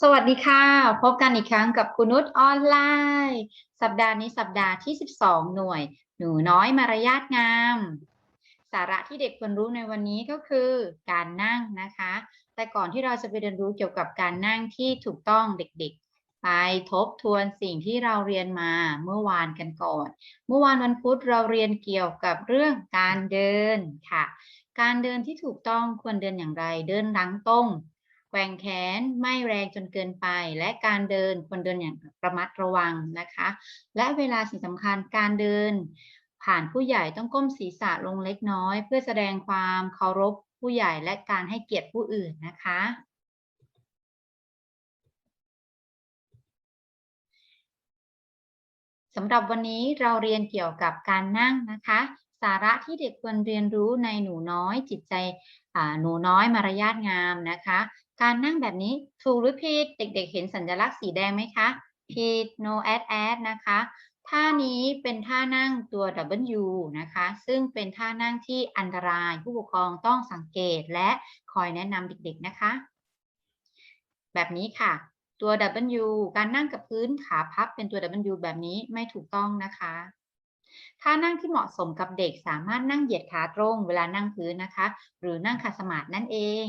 สวัสดีค่ะ พบกันอีกครั้งกับคุณนุชออนไลน์ สัปดาห์นี้สัปดาห์ที่ 12 หน่วย หนูน้อยมารยาทงาม สาระที่เด็กควรรู้ในวันนี้ก็คือการนั่งนะคะ แต่ก่อนที่เราจะไปเรียนรู้เกี่ยวกับการนั่งที่ถูกต้องเด็กๆ ไปทบทวนสิ่งที่เราเรียนมาเมื่อวานกันก่อน เมื่อวานวันพุธเราเรียนเกี่ยวกับเรื่องการเดินค่ะ การเดินที่ถูกต้องควรเดินอย่างไร เดินหลังตรงแกว่งแขนไม่แรงจนเกินไป และการเดินควรเดินอย่างระมัดระวังนะคะ และเวลาสิ่งสำคัญการเดิน ผ่านผู้ใหญ่ต้องก้มศีรษะลงเล็กน้อย เพื่อแสดงความเคารพผู้ใหญ่และการให้เกียรติผู้อื่นนะคะ สำหรับวันนี้เราเรียนเกี่ยวกับการนั่งนะคะ สาระที่เด็กควรเรียนรู้ในหนูน้อยจิตใจหนูน้อยมารยาทงามนะคะ การนั่งแบบนี้ถูกหรือผิดเด็กๆ เห็นสัญลักษณ์สีแดงไหมคะผิด no add add นะคะท่านี้เป็นท่านั่งตัว W นะคะ ซึ่งเป็นท่านั่งที่อันตรายผู้ปกครองต้องสังเกตและคอยแนะนำเด็กๆนะคะ แบบนี้ค่ะ ตัว W การนั่งกับพื้นขาพับเป็นตัว W แบบนี้ไม่ถูกต้องนะคะท่านั่งที่เหมาะสมกับเด็กสามารถนั่งเหยียดขาตรงเวลานั่งพื้นนะคะ หรือนั่งขัดสมาธินั่นเอง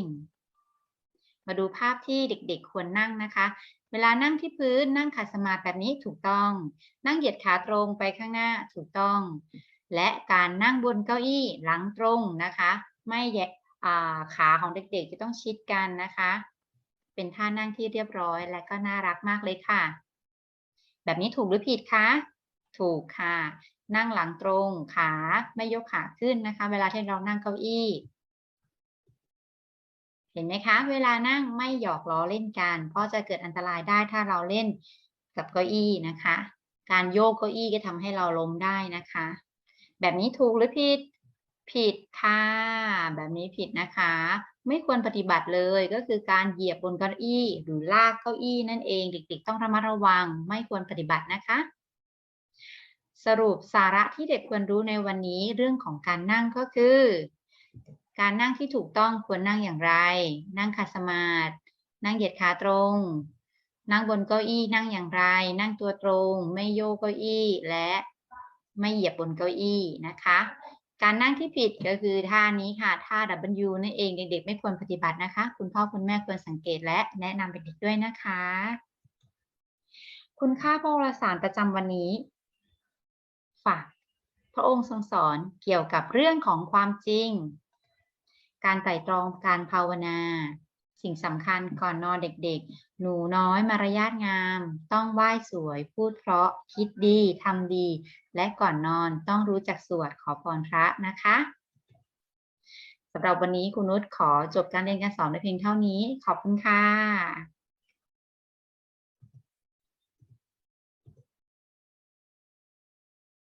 มาดูภาพที่เด็กๆ ควรนั่งนะคะ เวลานั่งที่พื้นนั่งขัดสมาธิแบบนี้ถูกต้อง นั่งเหยียดขาตรงไปข้างหน้าถูกต้อง และการนั่งบนเก้าอี้หลังตรงนะคะ ไม่แยกขาของเด็กๆจะต้องชิดกันนะคะ เป็นท่านั่งที่เรียบร้อยและก็น่ารักมากเลยค่ะ แบบนี้ถูกหรือผิดคะ ถูกค่ะ นั่งหลังตรงขาไม่ยกขาขึ้นนะคะ เวลาที่เรานั่งเก้าอี้ เห็นไหมคะ เวลานั่งไม่หยอกล้อเล่นกัน เพราะจะเกิดอันตรายได้ถ้าเราเล่นกับเก้าอี้นะคะ การโยกเก้าอี้ก็ทำให้เราล้มได้นะคะ แบบนี้ถูกหรือผิด ผิดค่ะ แบบนี้ผิดนะคะ ไม่ควรปฏิบัติเลยก็คือการเหยียบบนเก้าอี้ หรือลากเก้าอี้นั่นเอง เด็กๆ ต้องระมัดระวัง ไม่ควรปฏิบัตินะคะ สรุปสาระที่เด็กควรรู้ในวันนี้เรื่องของการนั่งก็คือ การนั่งที่ถูกต้องควรนั่งอย่างไร นั่งขัดสมาธินั่งเหยียดขาตรง นั่งบนเก้าอี้นั่งอย่างไร นั่งตัวตรง ไม่โยกเก้าอี้และไม่เหยียบบนเก้าอี้นะคะ การนั่งที่ผิดก็คือท่านี้ค่ะ ท่า W นั่นเองเด็กๆ ไม่ควรปฏิบัตินะคะ คุณพ่อคุณแม่ควรสังเกตและแนะนำเด็กๆด้วยนะคะ คุณค่าพระวรสารประจำวันนี้ ฝากพระองค์ทรงสอนเกี่ยวกับเรื่องของความจริง การไต่ตรองการภาวนา สิ่งสำคัญก่อนนอนเด็กๆ หนูน้อยมารยาทงาม ต้องไหว้สวย พูดเพราะคิดดีทำดี และก่อนนอนต้องรู้จักสวดขอพรพระนะคะสำหรับวันนี้คุณนุชขอจบการเรียนการสอนในเพียงเท่านี้ ขอบคุณค่ะ